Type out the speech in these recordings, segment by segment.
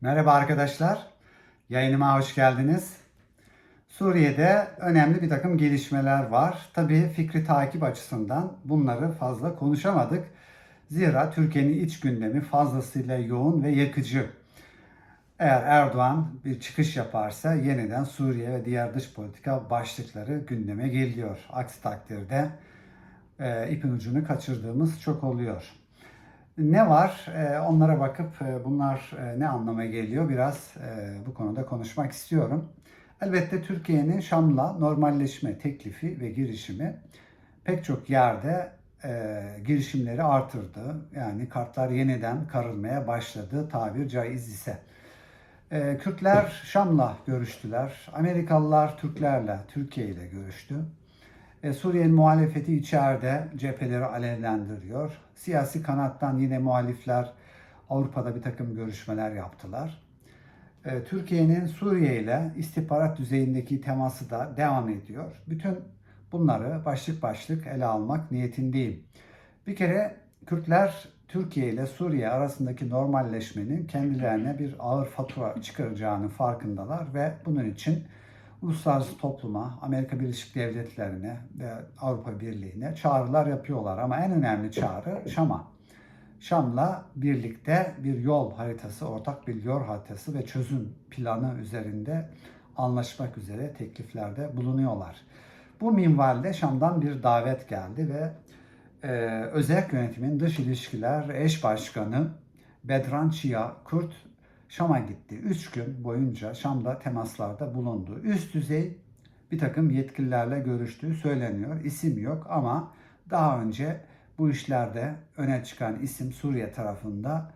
Merhaba arkadaşlar, yayınıma hoş geldiniz. Suriye'de önemli bir takım gelişmeler var. Tabii fikri takip açısından bunları fazla konuşamadık. Zira Türkiye'nin iç gündemi fazlasıyla yoğun ve yakıcı. Eğer Erdoğan bir çıkış yaparsa yeniden Suriye ve diğer dış politika başlıkları gündeme geliyor. Aksi takdirde e, ipin ucunu kaçırdığımız çok oluyor. Ne var? E, onlara bakıp e, bunlar e, ne anlama geliyor biraz e, bu konuda konuşmak istiyorum. Elbette Türkiye'nin Şam'la normalleşme teklifi ve girişimi pek çok yerde girişimleri artırdı. Yani kartlar yeniden karılmaya başladı tabir caiz ise. Kürtler Şam'la görüştüler. Amerikalılar Türklerle, Türkiye ile görüştü. E, Suriye'nin muhalefeti içeride cepheleri alevlendiriyor. Siyasi kanattan yine muhalifler Avrupa'da bir takım görüşmeler yaptılar. E, Türkiye'nin Suriye ile istihbarat düzeyindeki teması da devam ediyor. Bütün bunları başlık başlık ele almak niyetindeyim. Bir kere Kürtler Türkiye ile Suriye arasındaki normalleşmenin kendilerine bir ağır fatura çıkaracağını farkındalar ve bunun için uluslararası topluma, Amerika Birleşik Devletleri'ne ve Avrupa Birliği'ne çağrılar yapıyorlar. Ama en önemli çağrı Şam'a. Şam'la birlikte bir yol haritası, ortak bir yol haritası ve çözüm planı üzerinde anlaşmak üzere tekliflerde bulunuyorlar. Bu minvalde Şam'dan bir davet geldi ve e, özel yönetimin dış ilişkiler eş başkanı Bedran Çiya Kurt Şam'a gitti. Üç gün boyunca Şam'da temaslarda bulundu. Üst düzey bir takım yetkililerle görüştüğü söyleniyor. İsim yok ama daha önce bu işlerde öne çıkan isim Suriye tarafında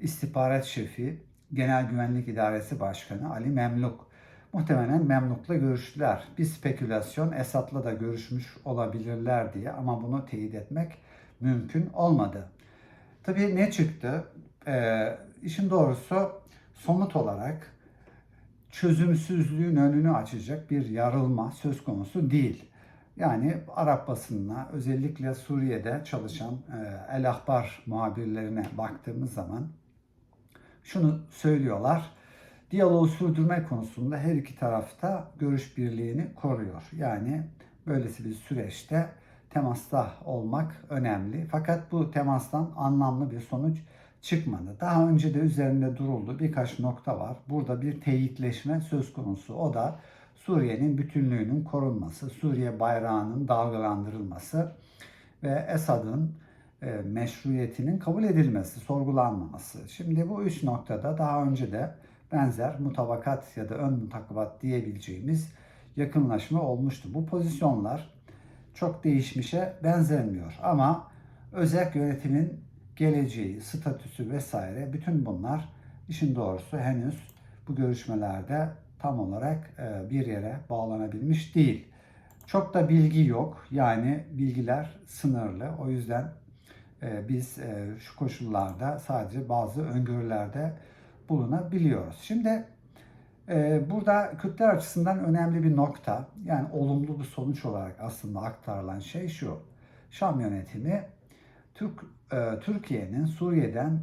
istihbarat şefi, Genel Güvenlik İdaresi Başkanı Ali Memluk. Muhtemelen Memluk'la görüştüler. Bir spekülasyon Esad'la da görüşmüş olabilirler diye ama bunu teyit etmek mümkün olmadı. Tabii ne çıktı? Ee, işin doğrusu somut olarak çözümsüzlüğün önünü açacak bir yarılma söz konusu değil. Yani Arap basınına özellikle Suriye'de çalışan e, El Ahbar muhabirlerine baktığımız zaman şunu söylüyorlar. Diyaloğu sürdürme konusunda her iki tarafta görüş birliğini koruyor. Yani böylesi bir süreçte temasta olmak önemli. Fakat bu temastan anlamlı bir sonuç çıkmadı. Daha önce de üzerinde duruldu birkaç nokta var. Burada bir teyitleşme söz konusu. O da Suriye'nin bütünlüğünün korunması, Suriye bayrağının dalgalandırılması ve Esad'ın e, meşruiyetinin kabul edilmesi, sorgulanmaması. Şimdi bu üç noktada daha önce de benzer mutabakat ya da ön mutakabat diyebileceğimiz yakınlaşma olmuştu. Bu pozisyonlar çok değişmişe benzemiyor ama özel yönetimin geleceği, statüsü vesaire bütün bunlar işin doğrusu henüz bu görüşmelerde tam olarak e, bir yere bağlanabilmiş değil. Çok da bilgi yok. Yani bilgiler sınırlı. O yüzden e, biz e, şu koşullarda sadece bazı öngörülerde bulunabiliyoruz. Şimdi burada Kürtler açısından önemli bir nokta, yani olumlu bir sonuç olarak aslında aktarılan şey şu. Şam yönetimi Türk Türkiye'nin Suriye'den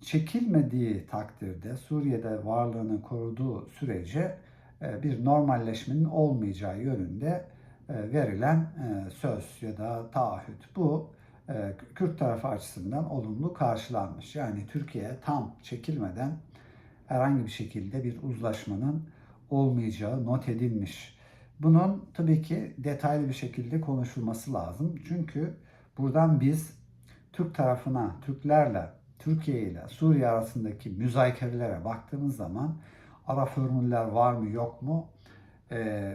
çekilmediği takdirde Suriye'de varlığını koruduğu sürece e, bir normalleşmenin olmayacağı yönünde e, verilen e, söz ya da taahhüt. Bu Kürt tarafı açısından olumlu karşılanmış. Yani Türkiye tam çekilmeden herhangi bir şekilde bir uzlaşmanın olmayacağı not edilmiş. Bunun tabii ki detaylı bir şekilde konuşulması lazım. Çünkü buradan biz Türk tarafına, Türklerle Türkiye ile Suriye arasındaki müzakerelere baktığımız zaman ara formüller var mı yok mu e,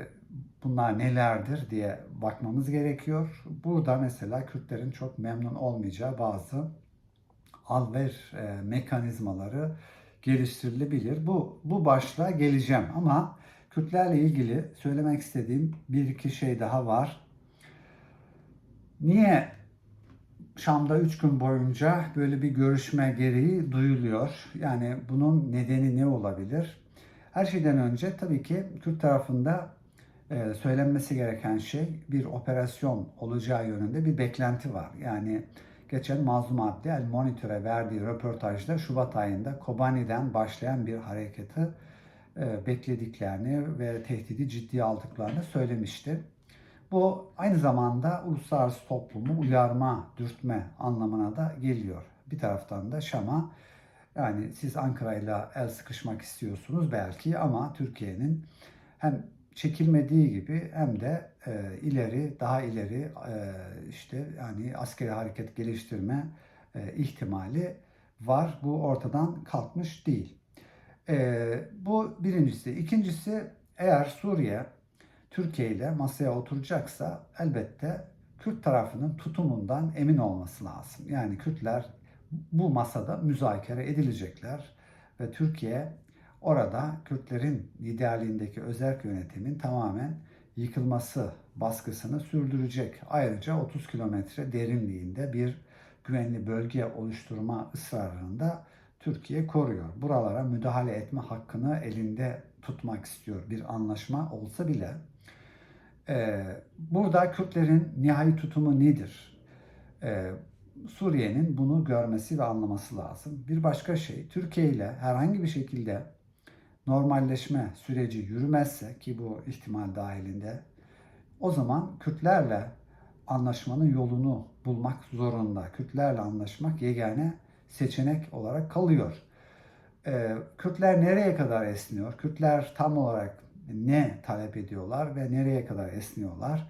bunlar nelerdir diye bakmamız gerekiyor. Burada mesela Kürtlerin çok memnun olmayacağı bazı al-ver e, mekanizmaları geliştirilebilir. Bu, bu başlığa geleceğim ama Kürtlerle ilgili söylemek istediğim bir iki şey daha var. Niye Şam'da 3 gün boyunca böyle bir görüşme gereği duyuluyor. Yani bunun nedeni ne olabilir? Her şeyden önce tabii ki Kürt tarafında e, söylenmesi gereken şey bir operasyon olacağı yönünde bir beklenti var. Yani geçen Mazlum Abdi El Monitör'e verdiği röportajda Şubat ayında Kobani'den başlayan bir hareketi e, beklediklerini ve tehdidi ciddiye aldıklarını söylemişti. Bu aynı zamanda uluslararası toplumu uyarma, dürtme anlamına da geliyor. Bir taraftan da Şam'a yani siz Ankara'yla el sıkışmak istiyorsunuz belki ama Türkiye'nin hem çekilmediği gibi hem de e, ileri, daha ileri e, işte yani askeri hareket geliştirme e, ihtimali var. Bu ortadan kalkmış değil. E, bu birincisi. İkincisi eğer Suriye Türkiye ile masaya oturacaksa elbette Kürt tarafının tutumundan emin olması lazım. Yani Kürtler bu masada müzakere edilecekler ve Türkiye orada Kürtlerin liderliğindeki özerk yönetimin tamamen yıkılması baskısını sürdürecek. Ayrıca 30 kilometre derinliğinde bir güvenli bölge oluşturma ısrarını da Türkiye koruyor. Buralara müdahale etme hakkını elinde tutmak istiyor bir anlaşma olsa bile. Ee, burada Kürtlerin nihai tutumu nedir? Ee, Suriye'nin bunu görmesi ve anlaması lazım. Bir başka şey, Türkiye ile herhangi bir şekilde normalleşme süreci yürümezse ki bu ihtimal dahilinde o zaman Kürtlerle anlaşmanın yolunu bulmak zorunda. Kürtlerle anlaşmak yegane seçenek olarak kalıyor. Ee, Kürtler nereye kadar esniyor? Kürtler tam olarak ne talep ediyorlar ve nereye kadar esniyorlar?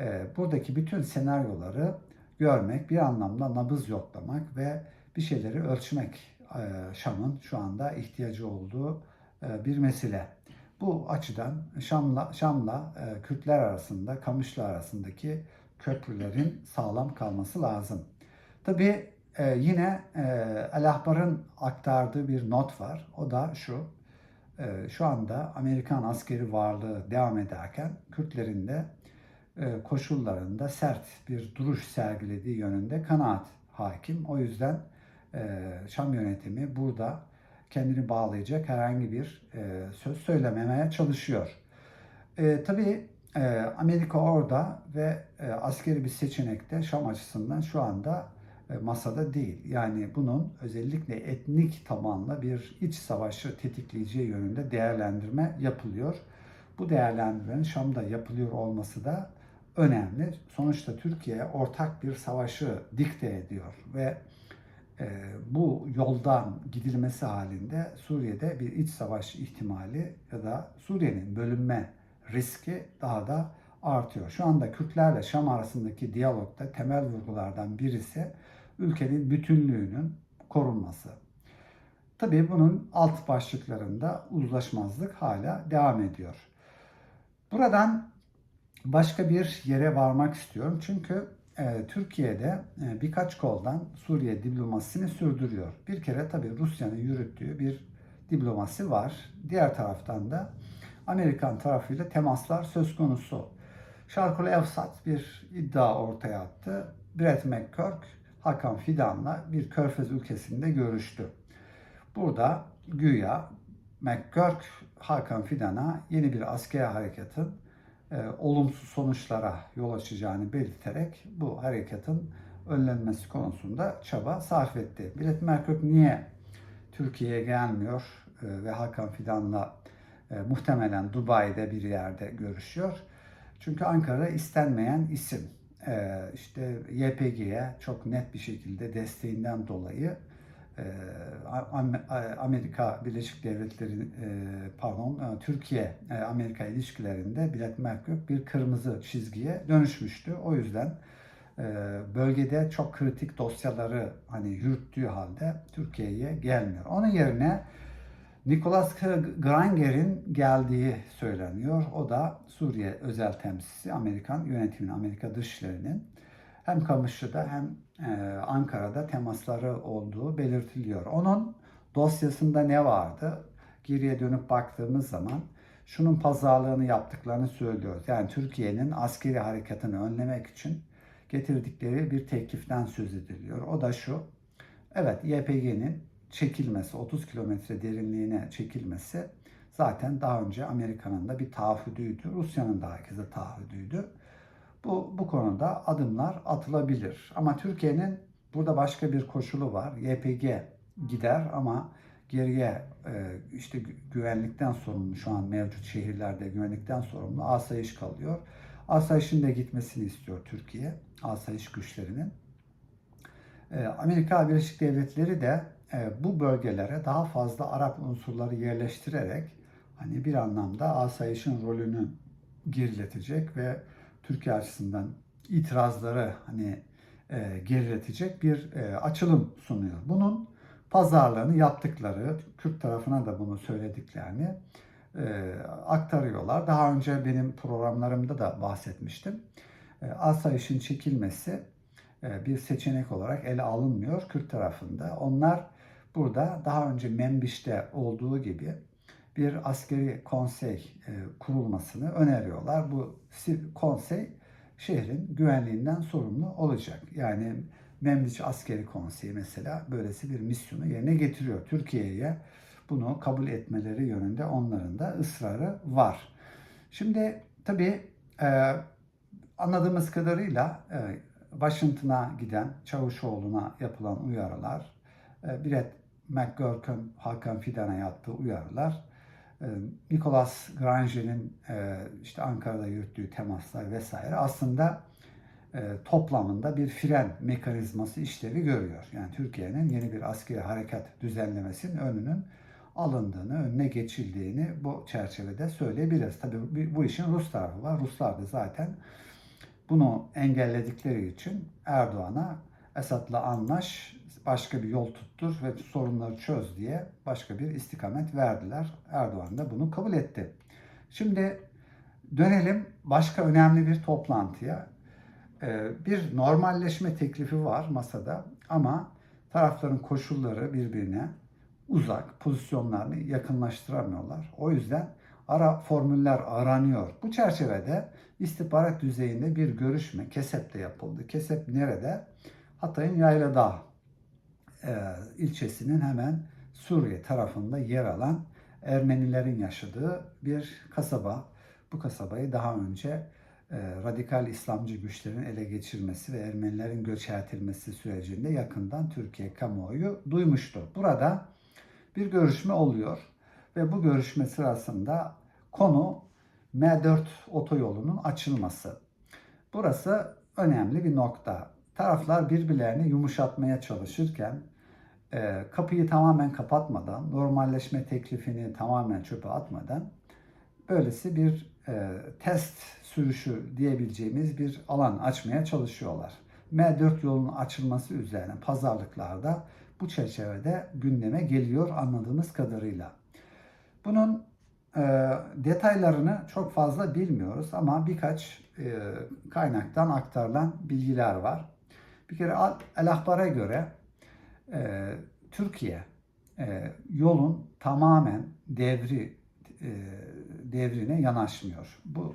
Ee, buradaki bütün senaryoları görmek, bir anlamda nabız yoklamak ve bir şeyleri ölçmek e, Şam'ın şu anda ihtiyacı olduğu e, bir mesele. Bu açıdan Şam'la, Şam'la e, Kürtler arasında, Kamışlı arasındaki köprülerin sağlam kalması lazım. Tabii yine El Ahbar'ın aktardığı bir not var. O da şu. Şu anda Amerikan askeri varlığı devam ederken Kürtlerin de e, koşullarında sert bir duruş sergilediği yönünde kanaat hakim. O yüzden e, Şam yönetimi burada kendini bağlayacak herhangi bir e, söz söylememeye çalışıyor. Tabii Amerika orada ve askeri bir seçenekte Şam açısından şu anda masada değil. Yani bunun özellikle etnik tabanlı bir iç savaşı tetikleyeceği yönünde değerlendirme yapılıyor. Bu değerlendirmenin Şam'da yapılıyor olması da önemli. Sonuçta Türkiye ortak bir savaşı dikte ediyor ve e, bu yoldan gidilmesi halinde Suriye'de bir iç savaş ihtimali ya da Suriye'nin bölünme riski daha da artıyor. Şu anda Kürtlerle Şam arasındaki diyalogda temel vurgulardan birisi ülkenin bütünlüğünün korunması. Tabii bunun alt başlıklarında uzlaşmazlık hala devam ediyor. Buradan başka bir yere varmak istiyorum. Çünkü e, Türkiye'de e, birkaç koldan Suriye diplomasisini sürdürüyor. Bir kere tabii Rusya'nın yürüttüğü bir diplomasi var. Diğer taraftan da Amerikan tarafıyla temaslar söz konusu. Şarkul Evsat bir iddia ortaya attı. Brett McCurk, Hakan Fidan'la bir körfez ülkesinde görüştü. Burada güya McCurk Hakan Fidan'a yeni bir askeri harekatın e, olumsuz sonuçlara yol açacağını belirterek bu harekatın önlenmesi konusunda çaba sarf etti. Bilet Merkök niye Türkiye'ye gelmiyor e, ve Hakan Fidan'la e, muhtemelen Dubai'de bir yerde görüşüyor? Çünkü Ankara istenmeyen isim. E, işte YPG'ye çok net bir şekilde desteğinden dolayı ee, Amerika Birleşik Devletleri e, pardon e, Türkiye e, Amerika ilişkilerinde Bilet Merkür bir kırmızı çizgiye dönüşmüştü. O yüzden bölgede çok kritik dosyaları hani yürüttüğü halde Türkiye'ye gelmiyor. Onun yerine Nicholas Granger'in geldiği söyleniyor. O da Suriye özel temsilcisi Amerikan yönetiminin, Amerika Dışişleri'nin hem Kamışlı'da hem e, Ankara'da temasları olduğu belirtiliyor. Onun dosyasında ne vardı? Geriye dönüp baktığımız zaman şunun pazarlığını yaptıklarını söylüyoruz. Yani Türkiye'nin askeri harekatını önlemek için getirdikleri bir tekliften söz ediliyor. O da şu. Evet YPG'nin çekilmesi, 30 kilometre derinliğine çekilmesi zaten daha önce Amerika'nın da bir taahhüdüydü. Rusya'nın da herkese taahhüdüydü. Bu, bu konuda adımlar atılabilir. Ama Türkiye'nin Burada başka bir koşulu var. YPG gider ama geriye e, işte gü- güvenlikten sorumlu şu an mevcut şehirlerde güvenlikten sorumlu asayiş kalıyor. Asayişin de gitmesini istiyor Türkiye. Asayiş güçlerinin. E, Amerika Birleşik Devletleri de bu bölgelere daha fazla Arap unsurları yerleştirerek hani bir anlamda asayişin rolünü geriletecek ve Türkiye açısından itirazları hani e, geriletecek bir e, açılım sunuyor. Bunun pazarlığını yaptıkları, Kürt tarafına da bunu söylediklerini e, aktarıyorlar. Daha önce benim programlarımda da bahsetmiştim. E, asayişin çekilmesi e, bir seçenek olarak ele alınmıyor Kürt tarafında. Onlar burada daha önce Membiş'te olduğu gibi bir askeri konsey e, kurulmasını öneriyorlar. Bu konsey şehrin güvenliğinden sorumlu olacak. Yani Membiç Askeri Konseyi mesela böylesi bir misyonu yerine getiriyor. Türkiye'ye bunu kabul etmeleri yönünde onların da ısrarı var. Şimdi tabii e, anladığımız kadarıyla e, Washington'a giden Çavuşoğlu'na yapılan uyarılar, e, Brett McGurk'ın Hakan Fidan'a yaptığı uyarılar, e, Nicholas Granger'in e, işte Ankara'da yürüttüğü temaslar vesaire aslında e, toplamında bir fren mekanizması işlevi görüyor. Yani Türkiye'nin yeni bir askeri harekat düzenlemesinin önünün alındığını, önüne geçildiğini bu çerçevede söyleyebiliriz. Tabii bu işin Rus tarafı var. Ruslar da zaten bunu engelledikleri için Erdoğan'a Esad'la anlaş, başka bir yol tuttur ve sorunları çöz diye başka bir istikamet verdiler. Erdoğan da bunu kabul etti. Şimdi dönelim başka önemli bir toplantıya. Ee, Bir normalleşme teklifi var masada ama tarafların koşulları birbirine uzak, pozisyonlarını yakınlaştıramıyorlar. O yüzden ara formüller aranıyor. Bu çerçevede istihbarat düzeyinde bir görüşme KESEP'te yapıldı. KESEP nerede? Hatay'ın Yayladağ e, ilçesinin hemen Suriye tarafında yer alan Ermenilerin yaşadığı bir kasaba. Bu kasabayı daha önce e, radikal İslamcı güçlerin ele geçirmesi ve Ermenilerin göç edilmesi sürecinde yakından Türkiye kamuoyu duymuştu. Burada bir görüşme oluyor ve bu görüşme sırasında konu M4 otoyolunun açılması. Burası önemli bir nokta. Taraflar birbirlerini yumuşatmaya çalışırken kapıyı tamamen kapatmadan, normalleşme teklifini tamamen çöpe atmadan böylesi bir e, test sürüşü diyebileceğimiz bir alan açmaya çalışıyorlar. M4 yolunun açılması üzerine pazarlıklarda bu çerçevede gündeme geliyor anladığımız kadarıyla. Bunun e, detaylarını çok fazla bilmiyoruz ama birkaç e, kaynaktan aktarılan bilgiler var. Bir kere Al- El Ahbar'a göre e, Türkiye e, yolun tamamen devri e, devrine yanaşmıyor. Bu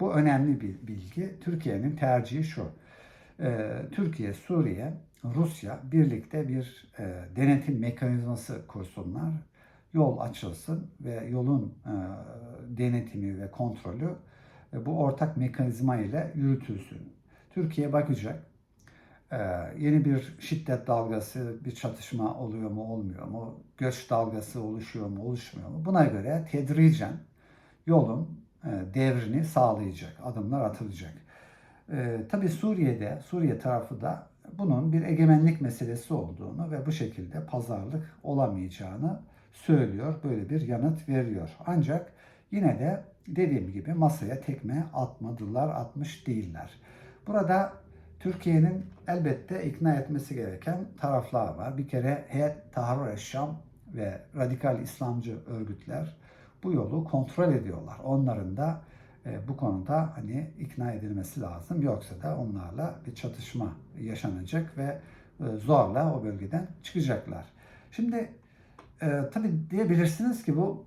bu önemli bir bilgi. Türkiye'nin tercihi şu. E, Türkiye, Suriye, Rusya birlikte bir e, denetim mekanizması kursunlar. Yol açılsın ve yolun e, denetimi ve kontrolü e, bu ortak mekanizma ile yürütülsün. Türkiye bakacak. Ee, yeni bir şiddet dalgası, bir çatışma oluyor mu, olmuyor mu? Göç dalgası oluşuyor mu, oluşmuyor mu? Buna göre tedricen yolun e, devrini sağlayacak, adımlar atılacak. Ee, tabii Suriye'de, Suriye tarafı da bunun bir egemenlik meselesi olduğunu ve bu şekilde pazarlık olamayacağını söylüyor, böyle bir yanıt veriyor. Ancak yine de dediğim gibi masaya tekme atmadılar, atmış değiller. Burada Türkiye'nin elbette ikna etmesi gereken taraflar var. Bir kere Heyet Tahrir Şam ve radikal İslamcı örgütler bu yolu kontrol ediyorlar. Onların da e, bu konuda hani ikna edilmesi lazım. Yoksa da onlarla bir çatışma yaşanacak ve e, zorla o bölgeden çıkacaklar. Şimdi e, tabii diyebilirsiniz ki bu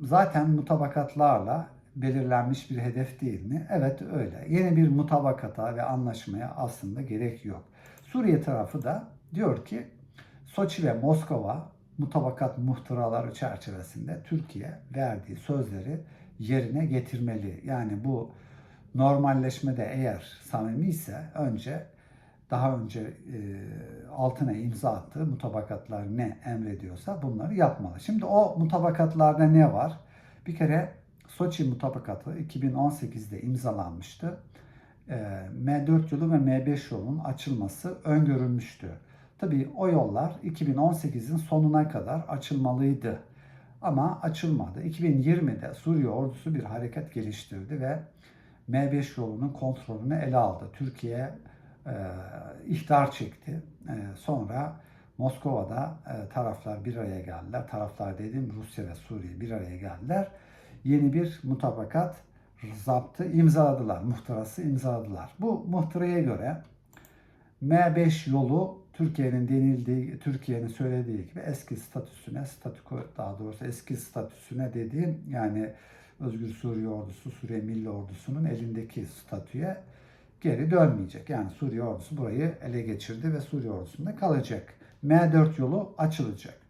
zaten mutabakatlarla belirlenmiş bir hedef değil mi? Evet öyle. Yeni bir mutabakata ve anlaşmaya aslında gerek yok. Suriye tarafı da diyor ki Soçi ve Moskova mutabakat muhtıraları çerçevesinde Türkiye verdiği sözleri yerine getirmeli. Yani bu normalleşmede eğer samimi ise önce daha önce e, altına imza attığı mutabakatlar ne emrediyorsa bunları yapmalı. Şimdi o mutabakatlarda ne var? Bir kere Soçi mutabakatı 2018'de imzalanmıştı. E, M4 yolu ve M5 yolunun açılması öngörülmüştü. Tabii o yollar 2018'in sonuna kadar açılmalıydı. Ama açılmadı. 2020'de Suriye ordusu bir hareket geliştirdi ve M5 yolunun kontrolünü ele aldı. Türkiye e, ihtar çekti. E, sonra Moskova'da e, taraflar bir araya geldiler. Taraflar dediğim Rusya ve Suriye bir araya geldiler. Yeni bir mutabakat zaptı imzaladılar. Muhtırası imzaladılar. Bu muhtıraya göre M5 yolu Türkiye'nin denildiği, Türkiye'nin söylediği gibi eski statüsüne, statüko daha doğrusu eski statüsüne dediğim yani Özgür Suriye Ordusu, Suriye Milli Ordusu'nun elindeki statüye geri dönmeyecek. Yani Suriye Ordusu burayı ele geçirdi ve Suriye Ordusu'nda kalacak. M4 yolu açılacak.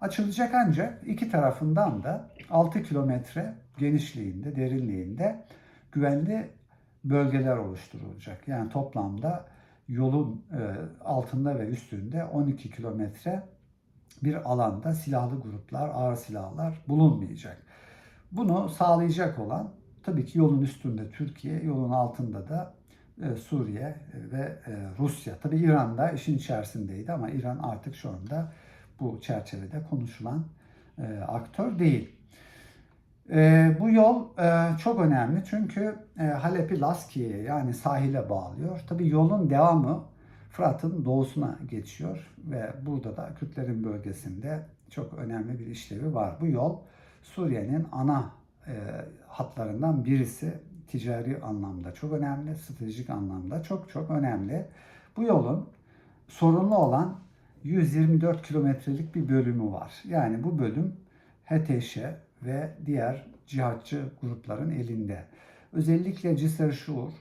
Açılacak ancak iki tarafından da 6 kilometre genişliğinde, derinliğinde güvenli bölgeler oluşturulacak. Yani toplamda yolun e, altında ve üstünde 12 kilometre bir alanda silahlı gruplar, ağır silahlar bulunmayacak. Bunu sağlayacak olan tabii ki yolun üstünde Türkiye, yolun altında da e, Suriye ve e, Rusya. Tabii İran da işin içerisindeydi ama İran artık şu anda bu çerçevede konuşulan aktör değil. E, bu yol e, çok önemli çünkü e, Halep'i Laskiye'ye yani sahile bağlıyor. Tabi yolun devamı Fırat'ın doğusuna geçiyor ve burada da Kürtlerin bölgesinde çok önemli bir işlevi var. Bu yol Suriye'nin ana e, hatlarından birisi. Ticari anlamda çok önemli, stratejik anlamda çok çok önemli. Bu yolun sorunlu olan 124 kilometrelik bir bölümü var. Yani bu bölüm HTŞ ve diğer cihatçı grupların elinde. Özellikle Cisr Şuur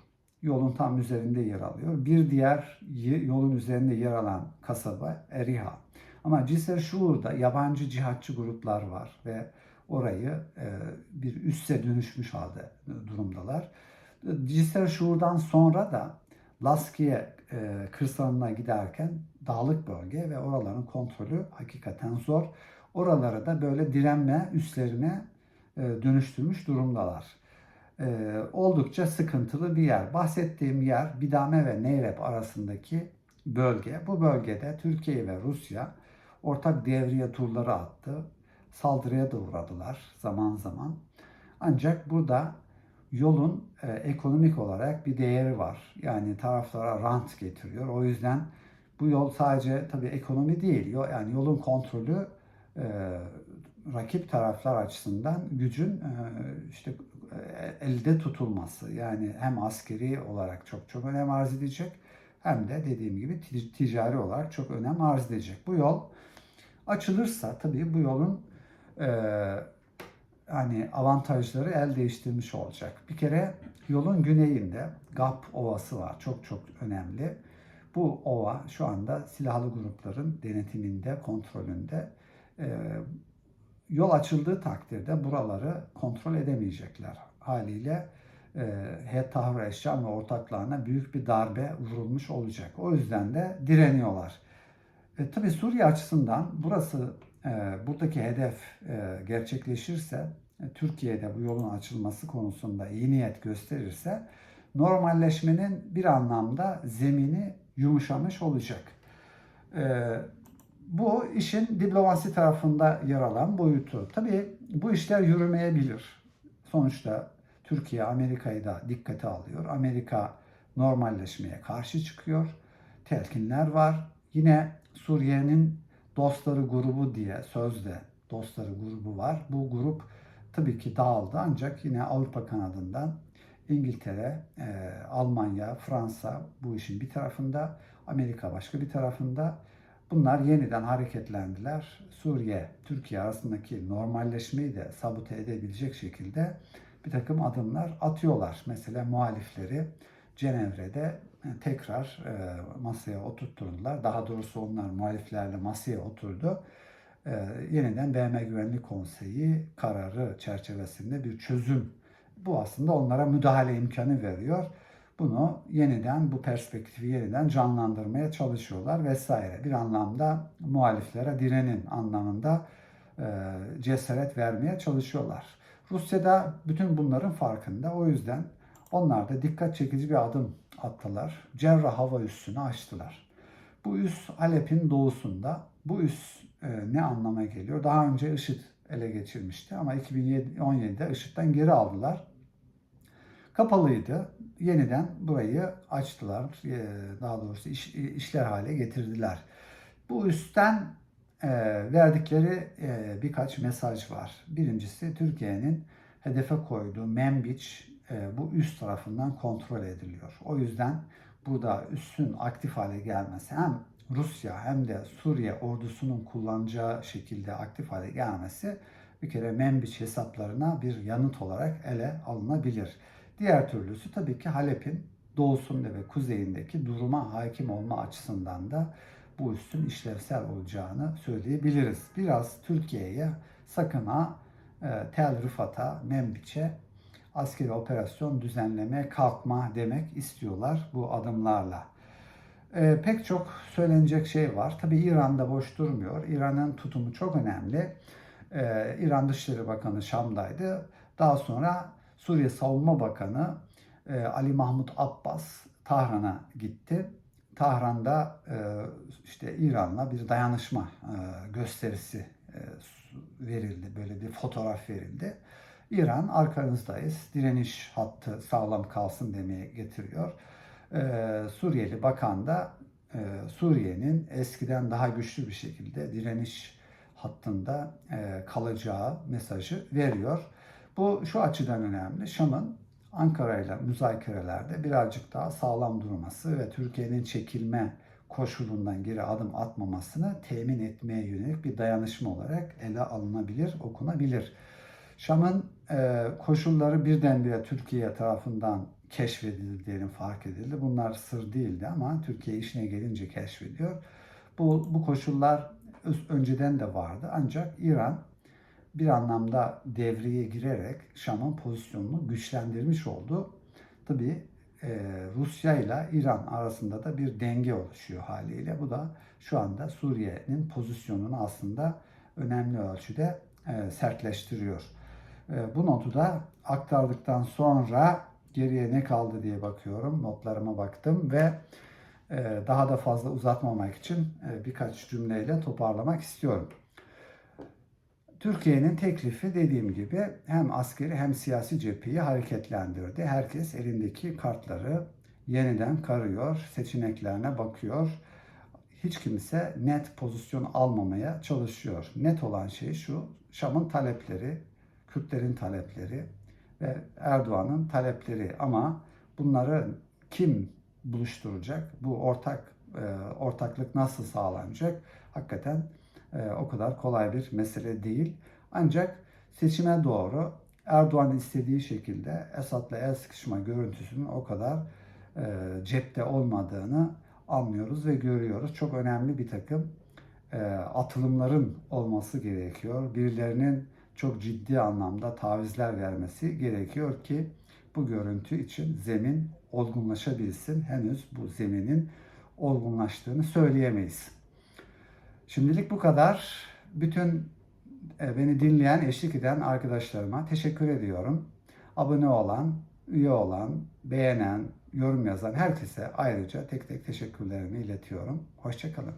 yolun tam üzerinde yer alıyor. Bir diğer yolun üzerinde yer alan kasaba Eriha. Ama Cisr Şuur'da yabancı cihatçı gruplar var ve orayı e, bir üsse dönüşmüş halde durumdalar. Cisr Şuur'dan sonra da Laskiye e, kırsalına giderken dağlık bölge ve oraların kontrolü hakikaten zor. Oraları da böyle direnme üstlerine e, dönüştürmüş durumdalar. E, oldukça sıkıntılı bir yer. Bahsettiğim yer Bidame ve Neyrep arasındaki bölge. Bu bölgede Türkiye ve Rusya ortak devriye turları attı. Saldırıya da uğradılar zaman zaman. Ancak burada yolun e, ekonomik olarak bir değeri var. Yani taraflara rant getiriyor. O yüzden bu yol sadece tabii ekonomi değil. Yani yolun kontrolü e, rakip taraflar açısından gücün e, işte e, elde tutulması yani hem askeri olarak çok çok önem arz edecek hem de dediğim gibi ticari olarak çok önem arz edecek. Bu yol açılırsa tabii bu yolun e, hani avantajları el değiştirmiş olacak. Bir kere yolun güneyinde Gap Ovası var. Çok çok önemli. Bu ova şu anda silahlı grupların denetiminde, kontrolünde. Ee, yol açıldığı takdirde buraları kontrol edemeyecekler. Haliyle e, HET tahvir eşya ve ortaklarına büyük bir darbe vurulmuş olacak. O yüzden de direniyorlar. E, tabii Suriye açısından burası e, buradaki hedef e, gerçekleşirse e, Türkiye'de bu yolun açılması konusunda iyi niyet gösterirse normalleşmenin bir anlamda zemini yumuşamış olacak. E, bu işin diplomasi tarafında yer alan boyutu. Tabii bu işler yürümeyebilir. Sonuçta Türkiye Amerika'yı da dikkate alıyor. Amerika normalleşmeye karşı çıkıyor. Telkinler var. Yine Suriye'nin dostları grubu diye sözde dostları grubu var. Bu grup tabii ki dağıldı ancak yine Avrupa kanadından İngiltere, e, Almanya, Fransa bu işin bir tarafında, Amerika başka bir tarafında. Bunlar yeniden hareketlendiler. Suriye, Türkiye arasındaki normalleşmeyi de sabote edebilecek şekilde bir takım adımlar atıyorlar. Mesela muhalifleri Cenevre'de tekrar e, masaya oturtturdular. Daha doğrusu onlar muhaliflerle masaya oturdu. E, yeniden BM Güvenlik Konseyi kararı çerçevesinde bir çözüm. Bu aslında onlara müdahale imkanı veriyor. bunu yeniden bu perspektifi yeniden canlandırmaya çalışıyorlar vesaire. Bir anlamda muhaliflere direnin anlamında e, cesaret vermeye çalışıyorlar. Rusya'da bütün bunların farkında. O yüzden onlar da dikkat çekici bir adım attılar. Cerrah hava üssünü açtılar. Bu üs Halep'in doğusunda. Bu üs e, ne anlama geliyor? Daha önce IŞİD ele geçirmişti ama 2017'de IŞİD'den geri aldılar. Kapalıydı. Yeniden burayı açtılar. E, daha doğrusu iş, işler hale getirdiler. Bu üstten e, verdikleri e, birkaç mesaj var. Birincisi Türkiye'nin hedefe koyduğu Membiç e, bu üst tarafından kontrol ediliyor. O yüzden burada üssün aktif hale gelmesi hem Rusya hem de Suriye ordusunun kullanacağı şekilde aktif hale gelmesi bir kere Membiç hesaplarına bir yanıt olarak ele alınabilir. Diğer türlüsü tabii ki Halep'in doğusunda ve kuzeyindeki duruma hakim olma açısından da bu üstün işlevsel olacağını söyleyebiliriz. Biraz Türkiye'ye sakın ha e, Tel Rifat'a, Membiç'e askeri operasyon düzenlemeye kalkma demek istiyorlar bu adımlarla. E, pek çok söylenecek şey var. Tabi İran'da boş durmuyor. İran'ın tutumu çok önemli. E, İran Dışişleri Bakanı Şam'daydı. Daha sonra Suriye Savunma Bakanı e, Ali Mahmut Abbas Tahran'a gitti. Tahran'da e, işte İran'la bir dayanışma e, gösterisi e, verildi. Böyle bir fotoğraf verildi. İran arkanızdayız, direniş hattı sağlam kalsın demeye getiriyor. Ee, Suriyeli bakan da e, Suriye'nin eskiden daha güçlü bir şekilde direniş hattında e, kalacağı mesajı veriyor. Bu şu açıdan önemli. Şam'ın Ankara ile müzakerelerde birazcık daha sağlam durması ve Türkiye'nin çekilme koşulundan geri adım atmamasını temin etmeye yönelik bir dayanışma olarak ele alınabilir, okunabilir. Şam'ın e, koşulları birdenbire Türkiye tarafından keşfedildi diyelim, fark edildi. Bunlar sır değildi ama Türkiye işine gelince keşfediyor. Bu, bu koşullar önceden de vardı ancak İran bir anlamda devreye girerek Şam'ın pozisyonunu güçlendirmiş oldu. Tabi e, Rusya ile İran arasında da bir denge oluşuyor haliyle. Bu da şu anda Suriye'nin pozisyonunu aslında önemli ölçüde e, sertleştiriyor. E, bu notu da aktardıktan sonra geriye ne kaldı diye bakıyorum. Notlarıma baktım ve e, daha da fazla uzatmamak için e, birkaç cümleyle toparlamak istiyorum. Türkiye'nin teklifi dediğim gibi hem askeri hem siyasi cepheyi hareketlendirdi. Herkes elindeki kartları yeniden karıyor, seçeneklerine bakıyor. Hiç kimse net pozisyon almamaya çalışıyor. Net olan şey şu, Şam'ın talepleri, Kürtlerin talepleri ve Erdoğan'ın talepleri ama bunları kim buluşturacak? Bu ortak e, ortaklık nasıl sağlanacak? Hakikaten e, o kadar kolay bir mesele değil. Ancak seçime doğru Erdoğan istediği şekilde Esad'la el sıkışma görüntüsünün o kadar e, cepte olmadığını anlıyoruz ve görüyoruz. Çok önemli bir takım atılımların olması gerekiyor. Birilerinin çok ciddi anlamda tavizler vermesi gerekiyor ki bu görüntü için zemin olgunlaşabilsin. Henüz bu zeminin olgunlaştığını söyleyemeyiz. Şimdilik bu kadar. Bütün e, beni dinleyen, eşlik eden arkadaşlarıma teşekkür ediyorum. Abone olan, üye olan, beğenen, yorum yazan herkese ayrıca tek tek teşekkürlerimi iletiyorum. Hoşçakalın.